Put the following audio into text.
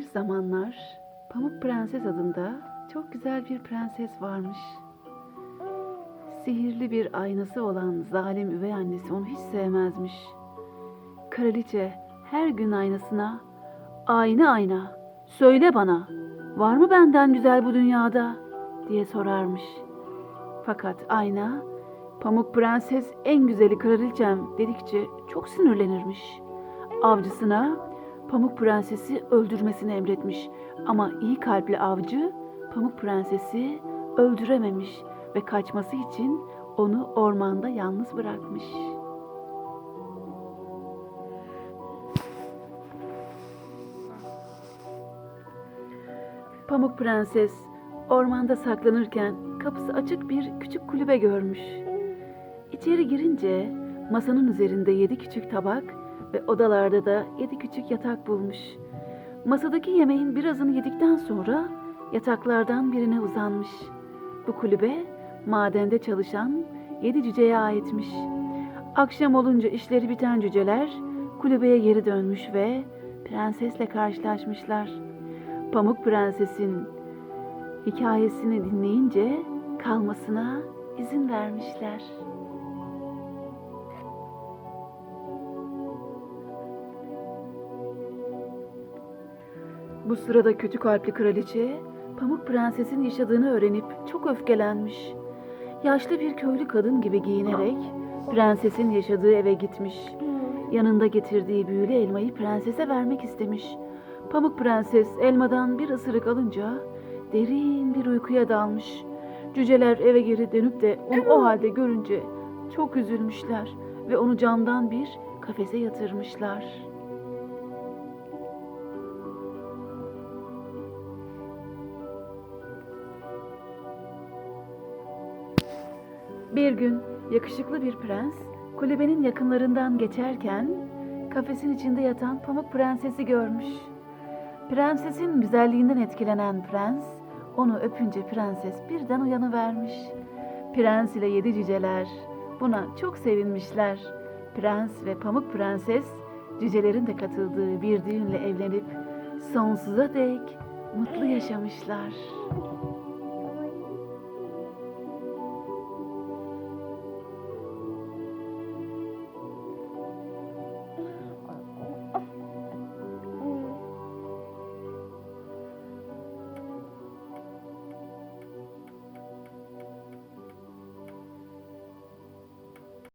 zamanlar Pamuk Prenses adında çok güzel bir prenses varmış. Sihirli bir aynası olan zalim üvey annesi onu hiç sevmezmiş. Kraliçe her gün aynasına "Ayna ayna, söyle bana, var mı benden güzel bu dünyada?" diye sorarmış. Fakat ayna, Pamuk Prenses en güzeli kraliçem dedikçe çok sinirlenirmiş. Avcısına Pamuk Prenses'i öldürmesini emretmiş. Ama iyi kalpli avcı Pamuk Prenses'i öldürememiş ve kaçması için onu ormanda yalnız bırakmış. Pamuk Prenses ormanda saklanırken kapısı açık bir küçük kulübe görmüş. İçeri girince masanın üzerinde yedi küçük tabak ve odalarda da yedi küçük yatak bulmuş. Masadaki yemeğin birazını yedikten sonra yataklardan birine uzanmış. Bu kulübe madende çalışan yedi cüceye aitmiş. Akşam olunca işleri biten cüceler kulübeye geri dönmüş ve prensesle karşılaşmışlar. Pamuk Prenses'in hikayesini dinleyince kalmasına izin vermişler. Bu sırada kötü kalpli kraliçe Pamuk Prenses'in yaşadığını öğrenip çok öfkelenmiş. Yaşlı bir köylü kadın gibi giyinerek prensesin yaşadığı eve gitmiş. Yanında getirdiği büyülü elmayı prensese vermek istemiş. Pamuk Prenses elmadan bir ısırık alınca derin bir uykuya dalmış. Cüceler eve geri dönüp de onu o halde görünce çok üzülmüşler ve onu camdan bir kafese yatırmışlar. Bir gün yakışıklı bir prens kulübenin yakınlarından geçerken kafesin içinde yatan Pamuk Prenses'i görmüş. Prensesin güzelliğinden etkilenen prens onu öpünce prenses birden uyanıvermiş. Prens ile yedi cüceler buna çok sevinmişler. Prens ve Pamuk Prenses cücelerin de katıldığı bir düğünle evlenip sonsuza dek mutlu yaşamışlar.